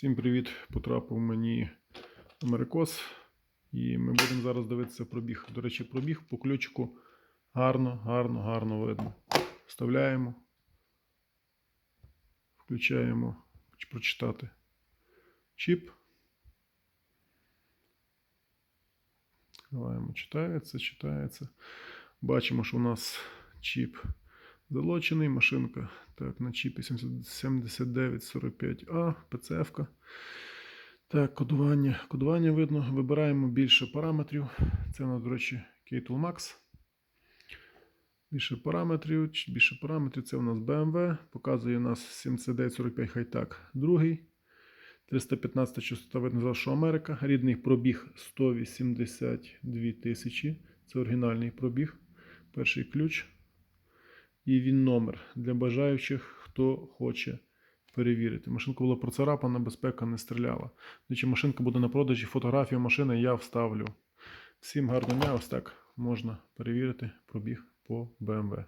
Всім привіт! Потрапив мені Америкос. І ми будемо зараз дивитися пробіг. До речі, пробіг по ключику гарно, гарно, гарно видно. Вставляємо, включаємо чи прочитати чіп. Відкриваємо, читається, читається. Бачимо, що у нас чіп залочений, машинка. Так, на чіпі 7945А, ПЦФ. Так, кодування. Кодування видно. Вибираємо більше параметрів. Це до речі, Кейтл Max. Більше параметрів. Більше параметрів. Це у нас BMW. Показує у нас 7945 хайтак. Другий. 315 частота видно, що Америка. Рідний пробіг 182 тисячі. Це оригінальний пробіг. Перший ключ. І він номер для бажаючих, хто хоче перевірити. Машинка була процарапана, безпека не стріляла. До машинка буде на продажі. Фотографію машини я вставлю. Всім гарного дня. Ось так можна перевірити пробіг по BMW.